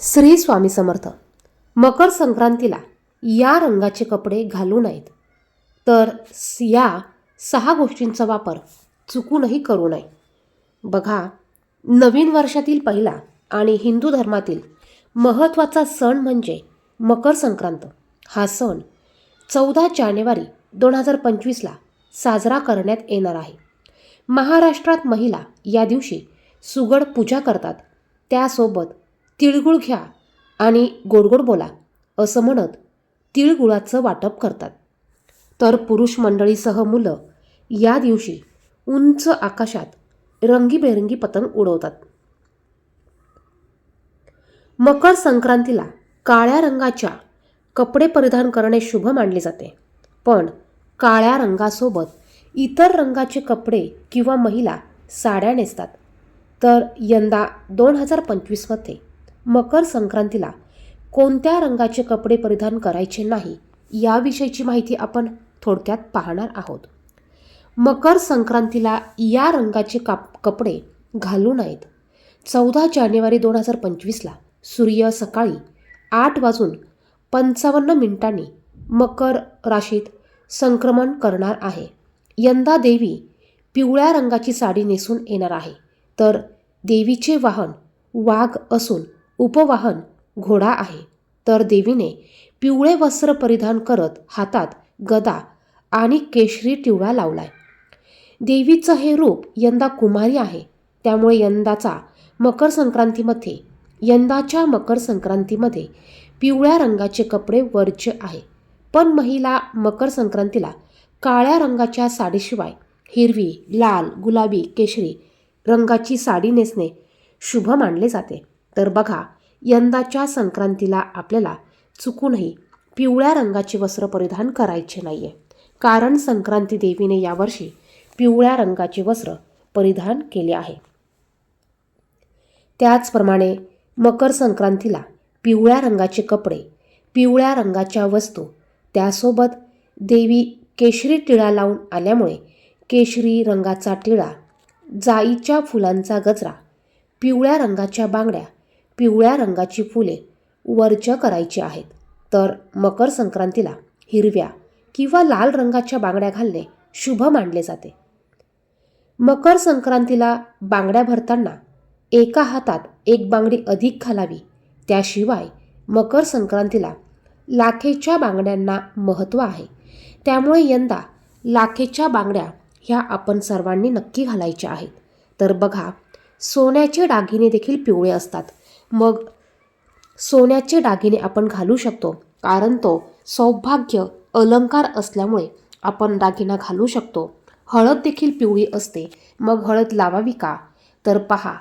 श्री स्वामी समर्थ मकर संक्रांतीला या रंगाचे कपडे घालू नयेत. तर या सहा गोष्टींचा वापर चुकूनही करू नये. बघा नवीन वर्षातील पहिला आणि हिंदू धर्मातील महत्त्वाचा सण म्हणजे मकर संक्रांत. हा सण चौदा जानेवारी दोन हजार पंचवीसला साजरा करण्यात येणार आहे. महाराष्ट्रात महिला या दिवशी सुगड पूजा करतात. त्यासोबत तिळगुळ घ्या आणि गोडगोड बोला असं म्हणत तिळगुळाचं वाटप करतात. तर पुरुष मंडळीसह मुलं या दिवशी उंच आकाशात रंगीबेरंगी पतंग उडवतात. मकर संक्रांतीला काळ्या रंगाच्या कपडे परिधान करणे शुभ मानले जाते. पण काळ्या रंगासोबत इतर रंगाचे कपडे किंवा महिला साड्या नेसतात. तर यंदा दोन हजार पंचवीसमध्ये मकर संक्रांतीला कोणत्या रंगाचे कपडे परिधान करायचे नाही याविषयीची माहिती आपण थोडक्यात पाहणार आहोत. मकर संक्रांतीला या रंगाचे काप कपडे घालू नयेत चौदा जानेवारी दोन हजार पंचवीसला सूर्य सकाळी आठ वाजून पंचावन्न मिनिटांनी मकर राशीत संक्रमण करणार आहे. यंदा देवी पिवळ्या रंगाची साडी नेसून येणार आहे. तर देवीचे वाहन वाघ असून उपवाहन घोडा आहे. तर देवीने पिवळे वस्त्र परिधान करत हातात गदा आणि केशरी टिवळा लावलाय. देवीचं हे रूप यंदा कुमारी आहे. त्यामुळे यंदाचा मकर संक्रांतीमध्ये यंदाच्या मकर संक्रांतीमध्ये पिवळ्या रंगाचे कपडे वर्ज्य आहे. पण महिला मकर संक्रांतीला काळ्या रंगाच्या साडीशिवाय हिरवी लाल गुलाबी केशरी रंगाची साडी नेसणे शुभ मानले जाते. तर बघा यंदाच्या संक्रांतीला आपल्याला चुकूनही पिवळ्या रंगाचे वस्त्र परिधान करायचे नाही आहे कारण संक्रांती देवीने यावर्षी पिवळ्या रंगाचे वस्त्र परिधान केले आहे. त्याचप्रमाणे मकर संक्रांतीला पिवळ्या रंगाचे कपडे पिवळ्या रंगाच्या वस्तू त्यासोबत देवी केशरी टिळा लावून आल्यामुळे केशरी रंगाचा टिळा जाईच्या फुलांचा गजरा पिवळ्या रंगाच्या बांगड्या पिवळ्या रंगाची फुले वर्ज करायची आहेत. तर मकर संक्रांतीला हिरव्या किंवा लाल रंगाच्या बांगड्या घालणे शुभ मानले जाते. मकर संक्रांतीला बांगड्या भरताना एका हातात एक बांगडी अधिक घालावी. त्याशिवाय मकर संक्रांतीला लाखेच्या बांगड्यांना महत्त्व आहे. त्यामुळे यंदा लाखेच्या बांगड्या ह्या आपण सर्वांनी नक्की घालायच्या आहेत. तर बघा सोन्याचे दागिने देखील पिवळे असतात. मग सोन्याचे दागिने आपण घालू शकतो कारण तो सौभाग्य अलंकार असल्यामुळे आपण दागिना घालू शकतो. हळद देखील पिवळी असते. मग हळद लावावी का? तर पहा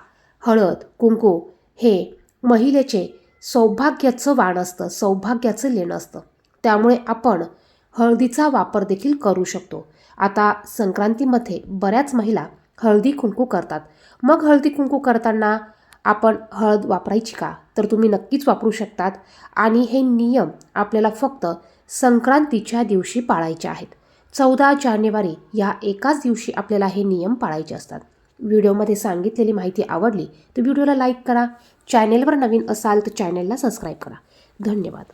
हळद कुंकू हे महिलेचे सौभाग्याचं वाण असतं सौभाग्याचं लेणं असतं. त्यामुळे आपण हळदीचा वापर देखील करू शकतो. आता संक्रांतीमध्ये बऱ्याच महिला हळदी कुंकू करतात. मग हळदी कुंकू करताना आपण हळद वापरायची का? तर तुम्ही नक्कीच वापरू शकतात. आणि हे नियम आपल्याला फक्त संक्रांतीच्या दिवशी पाळायचे आहेत. चौदा जानेवारी या एकाच दिवशी आपल्याला हे नियम पाळायचे असतात. व्हिडिओमध्ये सांगितलेली माहिती आवडली तर व्हिडिओला लाईक करा. चॅनेलवर नवीन असाल तर चॅनेलला सबस्क्राईब करा. धन्यवाद.